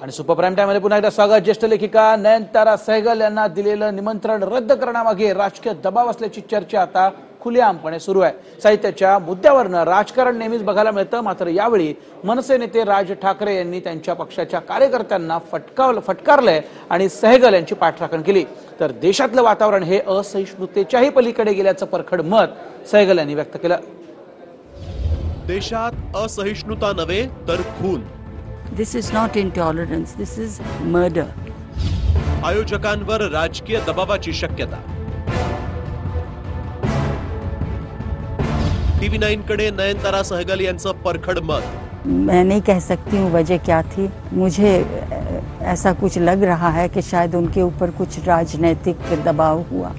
आणि super prime टाइममध्ये पुन्हा एकदा स्वागत. ज्येष्ठ लेखिका नयनतारा सहगल यांना दिलेलं निमंत्रण रद्द करण्यामागे राजकीय दबाव असल्याची चर्चा आता खुलेआमपणे सुरू आहे. साहित्याच्या मुद्द्यावरनं राजकारण नेहमीच बघायला मिळतं. मात्र यावेळी मनसे नेते राज ठाकरे यांनी त्यांच्या पक्षाच्या कार्यकर्त्यांना फटकावलं फटकारलंय आणि सहगल यांची पाठराखण केली. तर देशातलं वातावरण हे असहिष्णुतेच्याही पलीकडे गेल्याचं परखड मत सहगल यांनी व्यक्त केलं. देशात असहिष्णुता नव्हे तर खून. This is not intolerance, this is murder. आयोजकांवर राजकीय दबावाची शक्यता. टीव्ही नाईन कडे नयनतारा सहगल यांचं परखड मत. मैं नहीं कह सकती हूँ वजह क्या थी. मुझे ऐसा कुछ लग रहा है कि शायद उनके ऊपर कुछ राजनैतिक दबाव हुआ।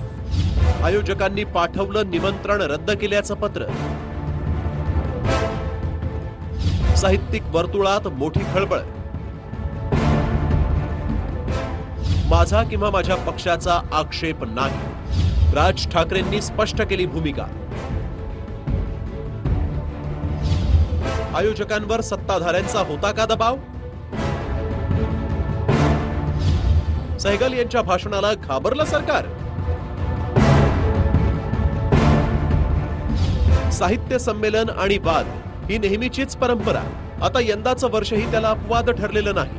आयोजकांनी पाठवलं निमंत्रण रद्द केल्याचं पत्र. साहित्यिक वर्तुळात मोठी खळबळ. माझा किंवा माझ्या पक्षाचा आक्षेप नाही. राज ठाकरेंनी स्पष्ट केली भूमिका. आयोजकांवर सत्ताधाऱ्यांचा होता का दबाव? सहगल यांच्या भाषणाला घाबरलं सरकार? साहित्य संमेलन आणि वाद ही नेहमीचीच परंपरा. आता यंदाचं वर्षही त्याला अपवाद ठरलेलं नाही.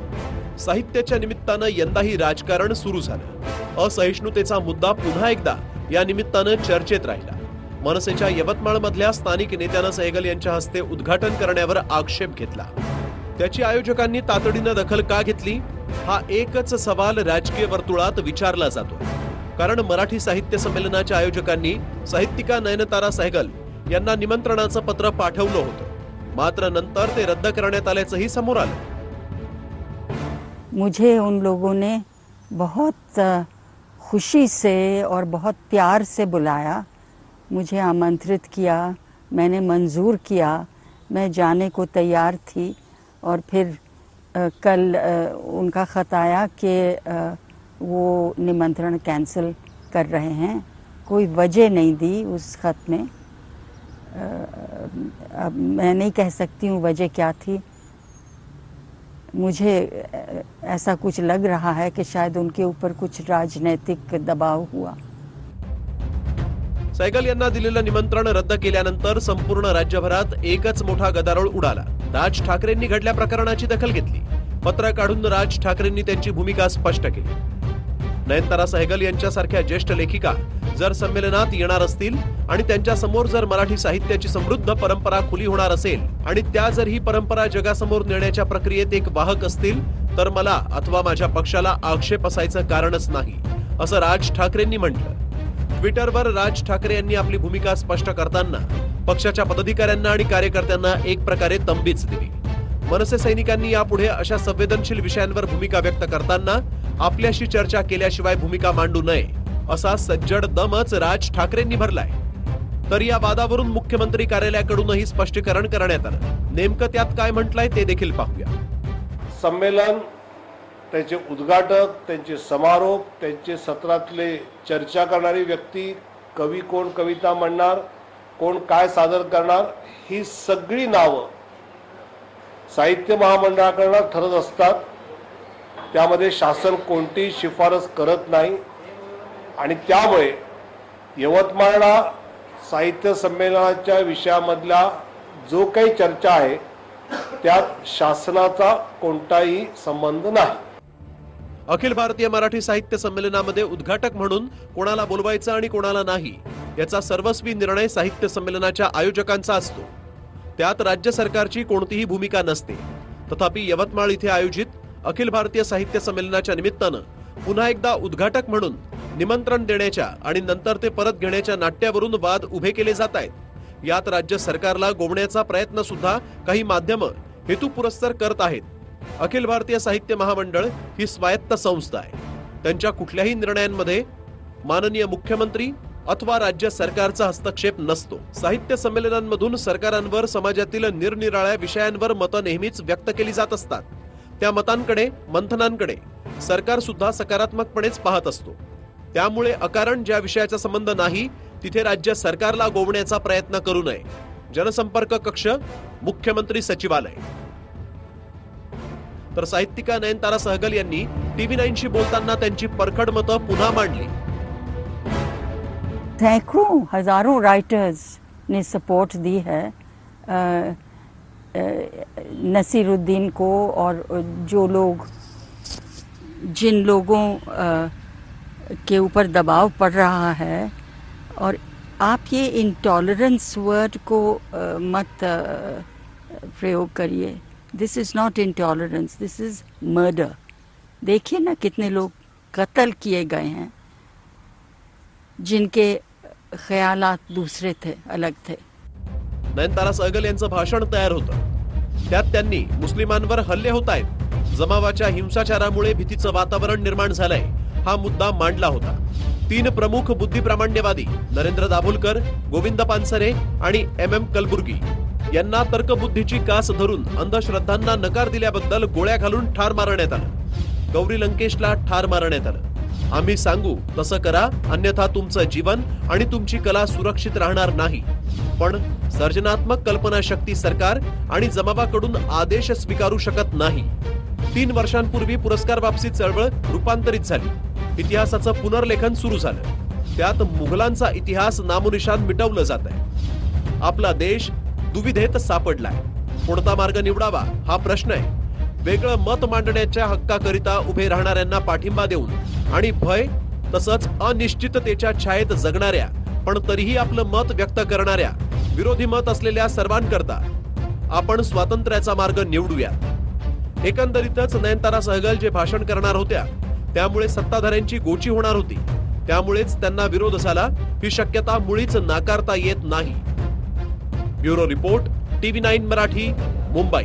साहित्याच्या निमित्तानं यंदाही राजकारण सुरू झालं. असहिष्णुतेचा मुद्दा पुन्हा एकदा या निमित्तानं चर्चेत राहिला. मनसेच्या यवतमाळ मधल्या स्थानिक नेत्यानं सहगल यांच्या हस्ते उद्घाटन करण्यावर आक्षेप घेतला. त्याची आयोजकांनी तातडीनं दखल का घेतली? हा एकच सवाल राजकीय वर्तुळात विचारला जातो. कारण मराठी साहित्य संमेलनाच्या आयोजकांनी साहित्यिका नयनतारा सहगल यांना निमंत्रणाचं पत्र पाठवलं होतं. मात्र नंतर ते रद्द करण्यात आल्याचंही समोर आलं. मुझे उन लोगों ने बहुत खुशी से और बहुत प्यार से बुलाया। मुझे आमंत्रित किया, मैंने मंजूर किया, मैं जाने को तैयार थी और फिर कल उनका ख़त आया कि वो निमंत्रण कैंसिल कर रहे हैं। कोई वजह नहीं दी उस खत में। अब मैं नहीं कह सकती हूँ वजह क्या थी। मुझे ऐसा कुछ लग रहा है कि शायद उनके ऊपर कुछ राजनैतिक दबाव हुआ। सहगल यांना दिलेलं निमंत्रण रद्द केल्यानंतर संपूर्ण राज्यभरात एकच मोठा गदारोळ उडाला. राज ठाकरेंनी घडल्या प्रकरणाची दखल घेतली. पत्र काढून राज ठाकरेंनी त्यांची भूमिका स्पष्ट केली. नयनतारा सहगल यांच्यासारख्या ज्येष्ठ लेखिका जर संमेलनात येणार असतील आणि त्यांच्यासमोर जर मराठी साहित्याची समृद्ध परंपरा खुली होणार असेल आणि त्या जर ही परंपरा जगासमोर नेण्याच्या प्रक्रियेत एक वाहक असतील तर मला अथवा माझ्या पक्षाला आक्षेप असायचं कारणच नाही असं राज ठाकरेंनी म्हटलं. ट्विटरवर राज ठाकरे यांनी आपली भूमिका स्पष्ट करताना पक्षाच्या पदाधिकाऱ्यांना आणि कार्यकर्त्यांना एक प्रकारे तंबीच दिली. मनसे सैनिकांनी यापुढे अशा संवेदनशील विषयांवर भूमिका व्यक्त करताना आपल्याशी चर्चा केल्याशिवाय भूमिका मांडू नये असा सज्जड दमच राज ठाकरेंनी भरलाय. तर या वादावरून मुख्यमंत्री कार्यालयाकडूनही स्पष्टीकरण करण्यात आलं. नेमकं त्यात काय म्हटलंय ते देखील पाहूया. संमेलन त्याचे उद्घाटक त्यांचे समारोप त्यांचे सत्रातले चर्चा करणारी व्यक्ती कवी कोण कविता म्हणणार कोण काय सादर करणार ही सगळी नावं साहित्य महामंडळाकडनं ठरत असतात. त्यामध्ये शासन कोणतीही शिफारस करत नाही. आणि त्यामुळे यवतमाळला साहित्य संमेलनाच्या विषयामधला जो काही चर्चा आहे त्यात शासनाचा कोणताही संबंध नाही. अखिल भारतीय मराठी साहित्य संमेलनामध्ये उद्घाटक म्हणून कोणाला बोलवायचं आणि कोणाला नाही याचा सर्वस्वी निर्णय साहित्य संमेलनाच्या आयोजकांचा असतो. त्यात राज्य सरकारची कोणतीही भूमिका नसते. तथापि यवतमाळ इथे आयोजित अखिल भारतीय साहित्य संमेलनाच्या निमित्तानं पुन्हा एकदा उद्घाटक म्हणून निमंत्रण देण्याच्या आणि नंतर ते परत घेण्याच्या नाट्यावरून वाद उभे केले जात आहेत. यात राज्य सरकारला गोवण्याचा प्रयत्न सुद्धा काही माध्यमं हेतुपुरस्सर करत आहेत. अखिल भारतीय साहित्य महामंडळ ही स्वायत्त संस्था आहे. त्यांच्या कुठल्याही निर्णयांमध्ये माननीय मुख्यमंत्री अथवा राज्य सरकारचा हस्तक्षेप नसतो. साहित्य संमेलनांमधून सरकारांवर समाजातील निरनिराळ्या विषयांवर मतं नेहमीच व्यक्त केली जात असतात. त्या मतांकडे मंथनांकडे सरकार सुद्धा सकारात्मकपणेच पाहत असतो. त्यामुळे अकारण ज्या विषयाचा संबंध नाही तिथे राज्य सरकारला गोवण्याचा प्रयत्न करू नये. जनसंपर्क कक्ष मुख्यमंत्री सचिवालय. तर साहित्यिका नयनतारा सहगल यांनी टीव्ही नाईनशी बोलताना त्यांची परखड मतं पुन्हा मांडली. सैकड़ों हजारों राइटर्स ने सपोर्ट दी है नसीरुद्दीन को और जो लोग जिन लोगों आ, के ऊपर दबाव पड़ रहा है और आप ये इंटॉलरेंस वर्ड को मत प्रयोग करिए। This is not intolerance this is murder देखिए ना कितने लोग कत्ल किए गए हैं, जिनके ख्यालात दूसरे थे, अलग थे। नयनतारा सहगल यांचं भाषण तयार होतं। त्यात त्यांनी मुस्लिमांवर हल्ले होत आहेत। जमावाच्या हिंसाचारामुळे भीतीचं वातावरण निर्माण झालंय। हा मुद्दा मांडला होता. तीन प्रमुख बुद्धिप्रामाण्यवादी नरेंद्र दाभोलकर गोविंद पानसरे आणि एम एम कलबुर्गी. यांना तर्कबुद्धीची कास धरून अंधश्रद्धांना नकार दिल्याबद्दल गोळ्या घालून ठार मारण्यात आलं. गौरी लंकेशला ठार मारण्यात आलं. आम्ही सांगू तसं करा अन्यथा तुमचं जीवन आणि तुमची कला सुरक्षित राहणार नाही. पण सर्जनात्मक कल्पनाशक्ती सरकार आणि जमावाकडून आदेश स्वीकारू शकत नाही. तीन वर्षांपूर्वी पुरस्कार वापसी चळवळ रूपांतरित झाली. इतिहासाचं पुनर्लेखन सुरू झालं. त्यात मुघलांचा इतिहास नामोनिशान मिटवलं जात आहे आपला देश दुविधेत सापडलाय. कोणता मार्ग निवडावा हा प्रश्न आहे. वेगळं मत मांडण्याच्या हक्काकरिता उभे राहणाऱ्यांना पाठिंबा देऊन आणि भय तसंच अनिश्चिततेच्या छायेत जगणाऱ्या पण तरीही आपलं मत व्यक्त करणाऱ्या विरोधी मत असलेल्या सर्वांकरता आपण स्वातंत्र्याचा मार्ग निवडूया एकंदरीतच नयनतारा सहगल जे भाषण करणार होत्या त्यामुळे सत्ताधाऱ्यांची गोची होणार होती. त्यामुळेच त्यांना विरोध असाला ही शक्यता मुळीच नाकारता येत नाही. Bureau report TV nine Marathi Mumbai.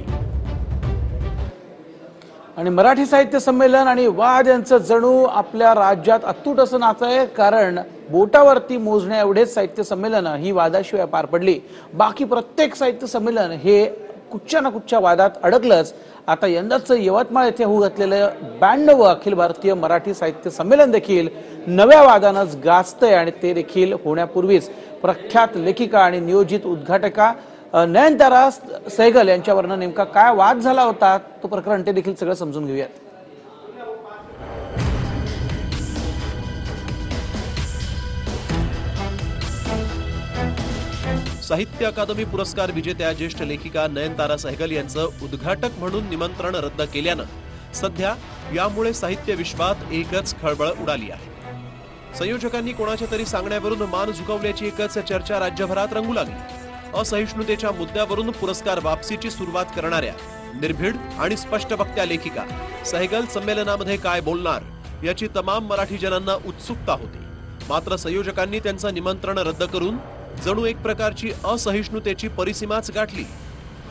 आणि मराठी साहित्य संमेलन आणि वाद यांचं जणू आपल्या राज्यात अतूट असं नातं आहे कारण बोटावरती मोजण्या एवढेच साहित्य संमेलन ही वादाशिवाय पार पडली. बाकी प्रत्येक साहित्य संमेलन हे कुठच्या ना कुठच्या वादात अडकलंच. आता यंदाचं यवतमाळ येथे होऊ घातलेलं ब्याण्णव अखिल भारतीय मराठी साहित्य संमेलन देखील नव्या वादानंच गाजतंय आणि ते देखील होण्यापूर्वीच. प्रख्यात लेखिका आणि नियोजित उद्घाटका नयनतारा सहगल यांच्यावरनं नेमका काय वाद झाला होता तो प्रकरण ते देखील सगळं समजून घेऊयात. साहित्य अकादमी पुरस्कार विजेत्या ज्येष्ठ लेखिका नयनतारा सहगल यांचं उद्घाटक म्हणून निमंत्रण रद्द केल्यानं सध्या यामुळे साहित्य विश्वात एकच खळबळ उडाली आहे. संयोजकांनी कोणाच्या तरी सांगण्यावरून मान झुकवल्याची एकच चर्चा राज्यभरात रंगू लागली. असहिष्णुतेच्या मुद्द्यावरून पुरस्कार वापसीची सुरुवात करणाऱ्या निर्भीड आणि स्पष्ट वक्त्या लेखिका सहगल संमेलनामध्ये काय बोलणार याची तमाम मराठी जनांना उत्सुकता होती. मात्र संयोजकांनी त्यांचं निमंत्रण रद्द करून जणू एक प्रकारची असहिष्णुतेची परिसीमाच गाठली.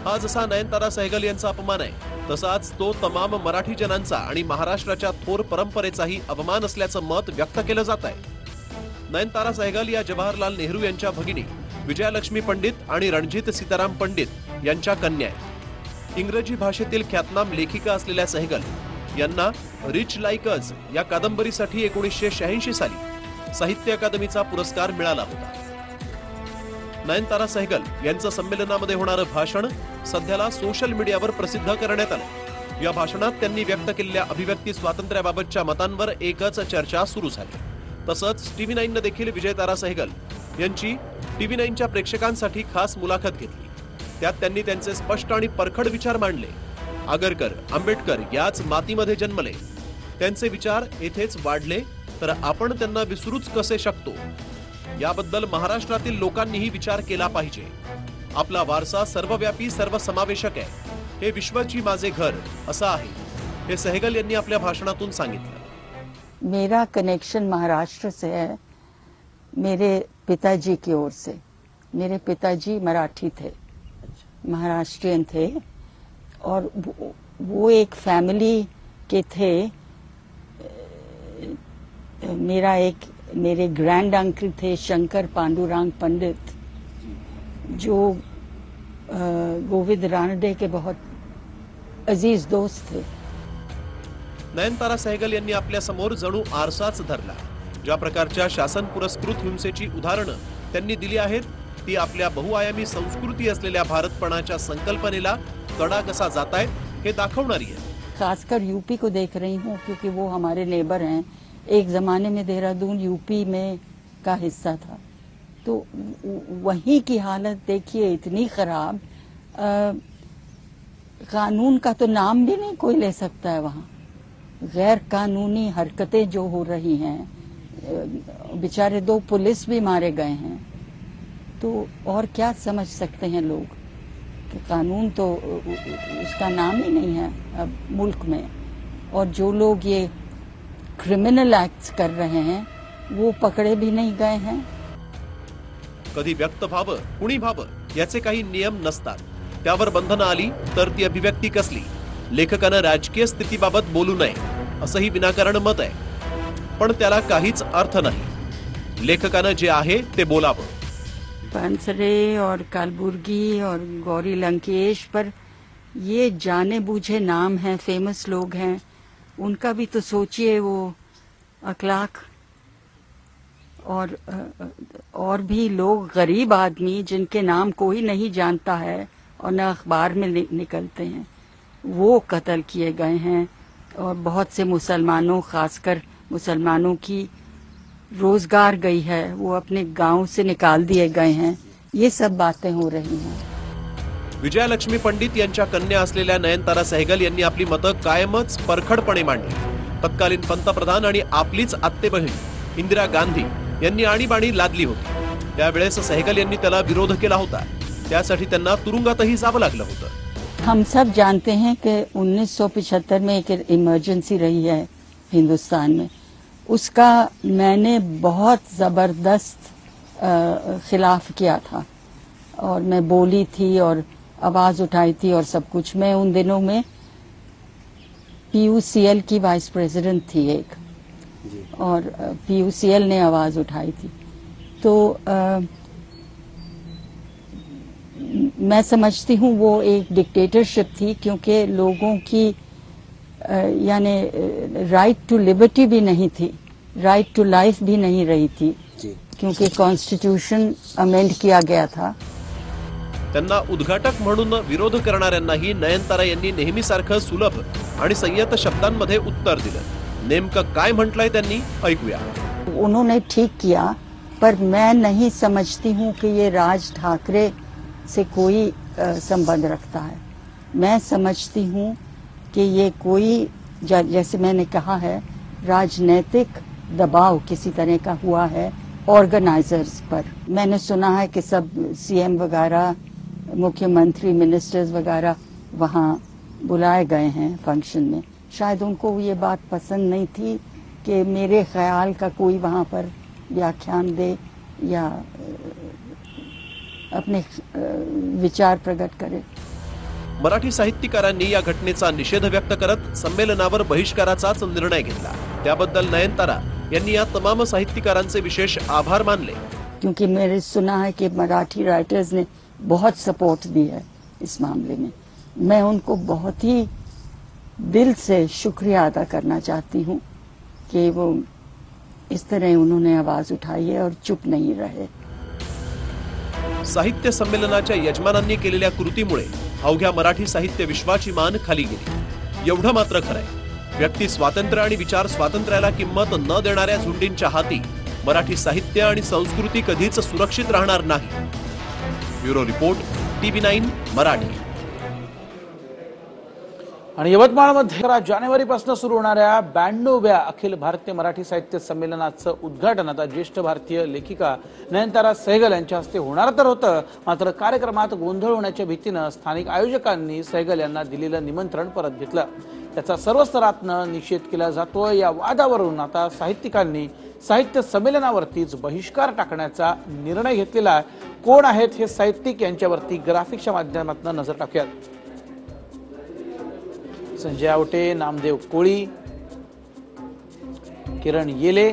हा जसा नयनतारा सहगल यांचा अपमान आहे तसाच तो तमाम मराठी जनांचा आणि महाराष्ट्राच्या थोर परंपरेचाही अपमान असल्याचं मत व्यक्त केलं जात आहे. नयनतारा सहगल या जवाहरलाल नेहरू यांच्या भगिनी विजयालक्ष्मी पंडित आणि रणजित सीताराम पंडित यांच्या कन्या आहेत. इंग्रजी भाषेतील ख्यातनाम लेखिका असलेल्या सहगल यांना रिच लाईकज या कादंबरीसाठी एकोणीसशे शहाऐंशी साली साहित्य अकादमीचा पुरस्कार मिळाला होता. नयनतारा सहगल यांचं संमेलनामध्ये होणारं भाषण सध्याला सोशल मीडियावर प्रसिद्ध करण्यात आलं. या भाषणात त्यांनी व्यक्त केलेल्या अभिव्यक्ती स्वातंत्र्याबाबतच्या मतांवर एकच चर्चा सुरू झाली. तसंच टीव्ही नाईननं देखील विजयतारा सहगल यांची टीव्ही नाईनच्या प्रेक्षकांसाठी खास मुलाखत घेतली. त्यात त्यांनी त्यांचे स्पष्ट आणि परखड विचार मांडले. आगरकर आंबेडकर याच मातीमध्ये जन्मले. त्यांचे विचार येथेच वाढले तर आपण त्यांना विसरूच कसे शकतो? याबद्दल महाराष्ट्रातील लोकांनीही विचार केला पाहिजे. आपला वारसा सर्वव्यापी सर्वसमावेशक आहे. हे विश्वाची माझे घर असं आहे. हे सहगल यांनी आपल्या भाषणातून सांगितलं. मेरा कनेक्शन महाराष्ट्र से है मेरे पिताजी की ओर से. मेरे पिताजी मराठी थे महाराष्ट्रियन थे और वो, एक फैमिली के थे मेरा एक मेरे ग्रैंड अंकल थे शंकर पांडुरंग पंडित जो गोविंद रानडे के बहुत अजीज दोस्त थे। नयनतारा सहगल यांनी आपल्यासमोर जणू आरसाच धरला ज्या प्रकारच्या शासन पुरस्कृत हिंसेची उदाहरणं त्यांनी दिली आहेत ती आपल्या बहुआयामी संस्कृती असलेल्या भारतपणाच्या संकल्पनेला तडा कसा जातायत हे दाखवणारी आहे खासकर यूपी को देख रही हूँ क्योंकि वो हमारे नेबर हैं। एक जमाने में देहरादून, यूपी में का हिस्सा था। तो वहीं की हालत देखिए, इतनी खराब। कानून का तो नाम भी नहीं कोई ले सकता है वहाँ। गैर कानूनी हरकतें जो हो रही हैं बेचारे दो पुलिस भी मारे गए हैं। तो और क्या समझ सकते हैं लोग? कि कानून तो उसका नाम ही नहीं है अब मुल्क में। और जो लोग ये क्रिमिनल एक्ट्स कर रहे हैं वो पकड़े भी नहीं गए हैं। कधी व्यक्त व्हावं कुणी व्हावं याचे काही नियम नसतात. त्यावर बंधनं आली तर ती अभिव्यक्ती कसली? लेखकानं राजकीय स्थितीबाबत बोलू नये असंही विनाकारण मत आहे. पण त्याला काहीच अर्थ नाही. लेखकानं जे आहे ते बोलावं. पानसरे और कालबुर्गी और गौरी लंकेश पर ये जाने बूझे नाम हैं फ़ेमस लोग हैं। उनका भी तो सोचिए वो अखलाक। और और भी लोग गरीब आदमी जिनके नाम कोई नहीं जानता है और न अखबार में निकलते हैं, वो कत्ल किए गए हैं। और बहुत से मुसलमानों, खासकर मुसलमानों की रोज़गार गई है, वो अपने गाँव से निकाल दिए गए हैं। ये सब बातें हो रही हैं। विजयालक्ष्मी पंडित यांच्या कन्या असलेल्या नयनतारा सहगल यांनी आपली मतं कायमच परखडपणे मांडली. तत्कालीन पंतप्रधान आणि आपलीच आत्ते बहीण इंदिरा गांधी यांनी आणीबाणी लादली होती. त्यावेळेस सहगल यांनी त्याला विरोध केला होता. त्यासाठी त्यांना तुरुंगातही जावं लागलं होतं. हम सब जानते हैं कि 1975 में एक इमरजेंसी रही है हिंदुस्तान में। उसका मैंने बहुत ज़बरदस्त खिलाफ किया था। और मैं बोली थी और आवाज़ उठाई थी और सब कुछ। मैं उन दिनों में पीयूसीएल की वाइस प्रेसिडेंट थी एक। और पीयूसीएल ने आवाज़ उठाई थी। तो अ, मैं समझती हूँ वो एक डिक्टेटरशिप थी क्योंकि लोगों की यानी राइट टू लिबर्टी भी नहीं थी राइट टू लाइफ भी नहीं रही थी। क्योंकि कॉन्स्टिट्यूशन अमेंड किया गया था। त्यांना उद्घाटक म्हणून विरोध करणाऱ्यांनाही नयनतारा यांनी नेहमीसारखं सुलभ आणि संयत शब्दांमध्ये उत्तर दिलं. नेमकं काय म्हटलंय त्यांनी, ऐकूया. उन्होंने ठीक किया, पर मैं नहीं समझती हूँ कि ये राज ठाकरे से कोई संबंध रखता है। मैं समझती हूँ कि ये कोई जैसे मैंने कहा है, राजनीतिक दबाव किसी तरह का हुआ है, ऑर्गेनाइजर्स पर। मैंने सुना है कि सब सीएम वगैरह मुख्यमंत्री मिनिस्टर्स वगैरह वहाँ बुलाए गए हैं फ़ंक्शन में। शायद उनको ये बात पसंद नहीं थी कि मेरे ख्याल का कोई वहाँ पर व्याख्यान दे या अपने विचार प्रकट करे। मराठी साहित्यकारांनी या घटनेचा निषेध व्यक्त करत संमेलनावर बहिष्काराचाच निर्णय घेतला. त्याबद्दल नयनतारा यांनी या तमाम साहित्यकारांचे विशेष आभार मानले. क्योंकि मेरे सुना है कि मराठी राइटर्स ने बहुत सपोर्ट दी है इस मामले में। मैं उनको बहुत ही दिल से शुक्रिया अदा करना चाहती हूँ कि वो इस तरह उन्होंने आवाज उठाई है और चुप नहीं रहे। साहित्य संमेलनाच्या यजमानांनी केलेल्या कृतीमुळे अवघ्या मराठी साहित्य विश्वाची मान खाली गेली. एवढं मात्र खरंय. व्यक्ती स्वातंत्र्य आणि विचार स्वातंत्र्याला किंमत न देणाऱ्या झुंडींच्या हाती मराठी साहित्य आणि संस्कृती कधीच सुरक्षित राहणार नाही. Bureau report TV nine Marathi. आणि यवतमाळमध्ये अकरा जानेवारीपासून सुरू होणाऱ्या ब्याण्णव्या अखिल भारतीय मराठी साहित्य संमेलनाचं उद्घाटन. आता ज्येष्ठ भारतीय लेखिका नयनतारा सहगल यांच्या हस्ते होणार तर होतं मात्र कार्यक्रमात गोंधळ होण्याच्या भीतीनं स्थानिक आयोजकांनी सहगल यांना दिलेलं निमंत्रण परत घेतलं. त्याचा सर्व स्तरातनं निषेध केला जातो या वादावरून आता साहित्यिकांनी साहित्य संमेलनावरतीच बहिष्कार टाकण्याचा निर्णय घेतलेला आहे. कोण आहेत हे साहित्यिक यांच्यावरती ग्राफिक्सच्या माध्यमातून नजर टाकूयात. संजय आवटे नामदेव कोळी किरण येले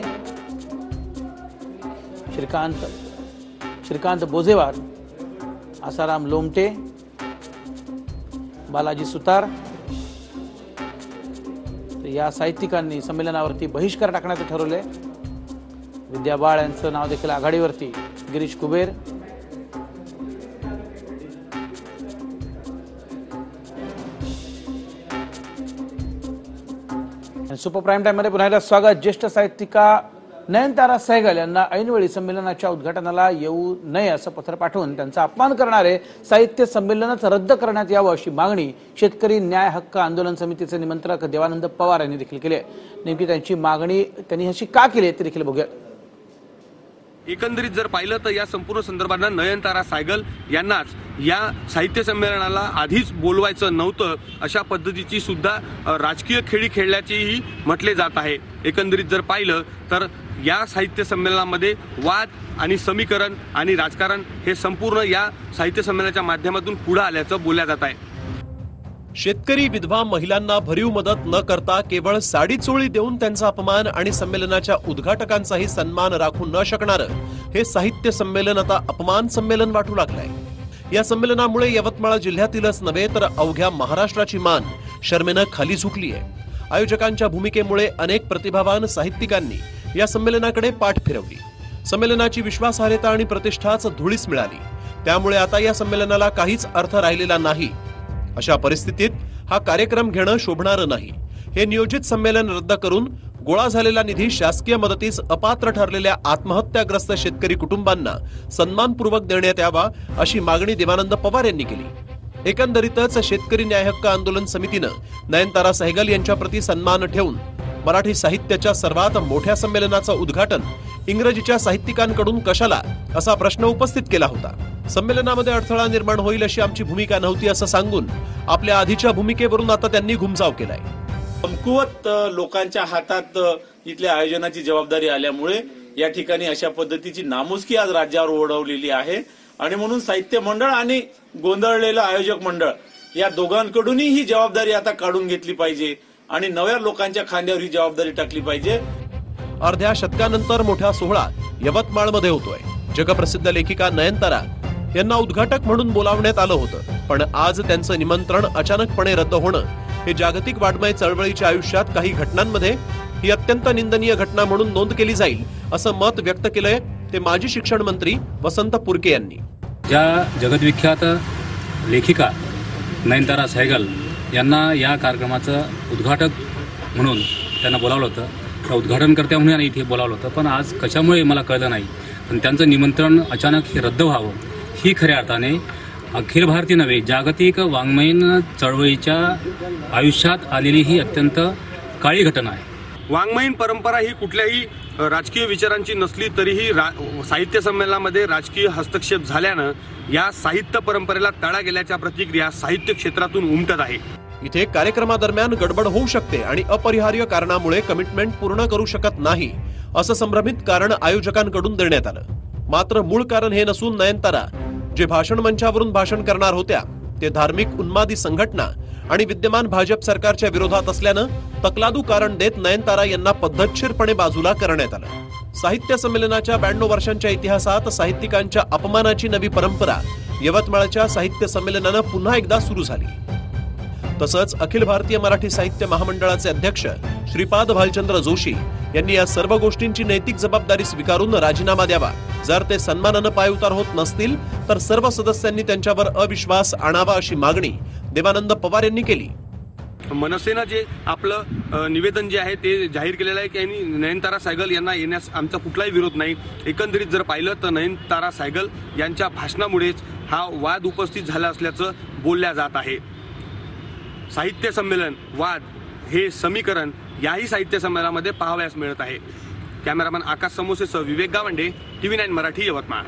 श्रीकांत श्रीकांत बोझेवार आसाराम लोमटे बालाजी सुतार या साहित्यिकांनी संमेलनावरती बहिष्कार टाकण्याचं ठरवलंय. विद्या बाळ यांचं नाव देखील आघाडीवरती. गिरीश कुबेर. सुपर प्राईम टाइममध्ये पुन्हा एकदा स्वागत. ज्येष्ठ साहित्यिका नयनतारा सहगल यांना ऐनवेळी संमेलनाच्या उद्घाटनाला येऊ नये असं पत्र पाठवून त्यांचा अपमान करणारे साहित्य संमेलनच रद्द करण्यात यावं अशी मागणी शेतकरी न्याय हक्क आंदोलन समितीचे निमंत्रक देवानंद पवार यांनी देखील केली नेमकी त्यांची मागणी त्यांनी अशी का केली आहे ते देखील बघूया एकंदरीत जर पाहिलं तर या संपूर्ण संदर्भांना नयनतारा सायगल यांनाच या साहित्य संमेलनाला आधीच बोलवायचं नव्हतं अशा पद्धतीची सुद्धा राजकीय खेळी खेळल्याचेही म्हटले जात आहे. एकंदरीत जर पाहिलं तर या साहित्य संमेलनामध्ये वाद आणि समीकरण आणि राजकारण हे संपूर्ण या साहित्य संमेलनाच्या माध्यमातून पुढे आल्याचं बोलल्या जात आहे. शेतकरी विधवा महिलांना भरीव मदत न करता केवळ साडी चोळी देऊन त्यांचा अपमान आणि संमेलनाच्या उद्घाटकांचाही सन्मान राखू न शकणारं हे साहित्य संमेलन आता अपमान संमेलन वाटू लागलंय. या संमेलनामुळे यवतमाळ जिल्ह्यातीलच नव्हे तर अवघ्या महाराष्ट्राची मान शर्मेनं खाली झुकली आहे आयोजकांच्या भूमिकेमुळे अनेक प्रतिभावान साहित्यिकांनी या संमेलनाकडे पाठ फिरवली. संमेलनाची विश्वासार्हता आणि प्रतिष्ठाच धुळीस मिळाली. त्यामुळे आता या संमेलनाला काहीच अर्थ राहिलेला नाही अशा परिस्थितीत हा कार्यक्रम घेणं शोभणारं नाही. हे नियोजित संमेलन रद्द करून गोळा झालेला निधी शासकीय मदतीस अपात्र ठरलेल्या आत्महत्याग्रस्त शेतकरी कुटुंबांना सन्मानपूर्वक देण्यात यावा अशी मागणी देवानंद पवार यांनी केली. एकंदरीतच शेतकरी न्याय हक्क आंदोलन समितीनं नयनतारा सहगल यांच्या प्रती सन्मान ठेवून मराठी साहित्याच्या सर्वात मोठ्या संमेलनाचं उद्घाटन इंग्रजीच्या साहित्यिकांकडून कशाला असा प्रश्न उपस्थित केला होता. संमेलनामध्ये अडथळा निर्माण होईल अशी आमची भूमिका नव्हती असं सांगून आपल्या आधीच्या भूमिकेवरून आता त्यांनी घुमजाव केलाय. कमकुवत लोकांच्या हातात इथल्या आयोजनाची जबाबदारी आल्यामुळे या ठिकाणी अशा पद्धतीची नामुसकी आज राज्यावर ओढवलेली आहे. आणि म्हणून साहित्य मंडळ आणि गोंधळलेलं आयोजक मंडळ या दोघांकडूनही ही जबाबदारी आता काढून घेतली पाहिजे आणि नव्या लोकांच्या खांद्यावर ही जबाबदारी टाकली पाहिजे. अर्ध्या शतकानंतर मोठा सोहळा यवतमाळमध्ये होतोय. जगप्रसिद्ध लेखिका नयनतारा यांना उद्घाटक म्हणून बोलावण्यात आलं होतं. पण आज त्यांचं निमंत्रण अचानकपणे रद्द होणं हे जागतिक वाड्मय चळवळीच्या आयुष्यात काही घटनांमध्ये ही अत्यंत निंदनीय घटना म्हणून नोंद केली जाईल असं मत व्यक्त केलंय ते माजी शिक्षण मंत्री वसंत पुरके यांनी. ज्या जगद्विख्यात लेखिका नयनतारा सहगल यांना या कार्यक्रमाचं उद्घाटक म्हणून त्यांना बोलावलं होतं. त्या उद्घाटनकर्त्या म्हणून इथे बोलावलं होतं. पण आज कशामुळे मला कळलं नाही. पण त्यांचं निमंत्रण अचानक हे रद्द व्हावं ही खऱ्या अर्थाने अखिल भारतीय नव्हे जागतिक वाङ्मयीन चळवळीच्या आयुष्यात आलेली ही अत्यंत काळी घटना आहे. वाङ्मयीन परंपरा ही कुठल्याही राजकीय विचारांची नसली तरीही रा, साहित्य संमेलनामध्ये राजकीय हस्तक्षेप झाल्यानं या साहित्य परंपरेला तडा गेल्याच्या प्रतिक्रिया साहित्य क्षेत्रातून उमटत आहे. इथे कार्यक्रमादरम्यान गडबड होऊ शकते आणि अपरिहार्य कारणामुळे कमिटमेंट पूर्ण करू शकत नाही असं संभ्रमित कारण आयोजकांकडून देण्यात आलं. मात्र मूळ कारण हे नसून नयनतारा जे भाषण मंचावरून भाषण करणार होत्या ते धार्मिक उन्मादी संघटना आणि विद्यमान भाजप सरकारच्या विरोधात असल्यानं तकलादू कारण देत नयनतारा यांना पद्धतशीरपणे बाजूला करण्यात आलं. साहित्य संमेलनाच्या ब्याण्णव वर्षांच्या इतिहासात साहित्यिकांच्या अपमानाची नवी परंपरा यवतमाळच्या साहित्य संमेलनानं पुन्हा एकदा सुरू झाली. तसंच अखिल भारतीय मराठी साहित्य महामंडळाचे अध्यक्ष श्रीपाद भालचंद्र जोशी यांनी या सर्व गोष्टींची नैतिक जबाबदारी स्वीकारून राजीनामा द्यावा. जर ते सन्मानानं पायउतार होत नसतील तर सर्व सदस्यांनी त्यांच्यावर अविश्वास आणावा अशी मागणी देवानंद पवार यांनी केली. मनसेनं जे आपलं निवेदन जे आहे ते जाहीर केलेलं आहे की यांनी नयनतारा सायगल यांना येण्यास आमचा कुठलाही विरोध नाही. एकंदरीत जर पाहिलं तर नयनतारा सायगल यांच्या भाषणामुळेच हा वाद उपस्थित झाला असल्याचं बोलल्या जात आहे. साहित्य संमेलन वाद हे समीकरण याही साहित्य संमेलनामध्ये पाहावयास मिळत आहे. कॅमेरामॅन आकाश समोसेसह विवेक गावंडे टीव्ही नाईन मराठी यवतमाळ.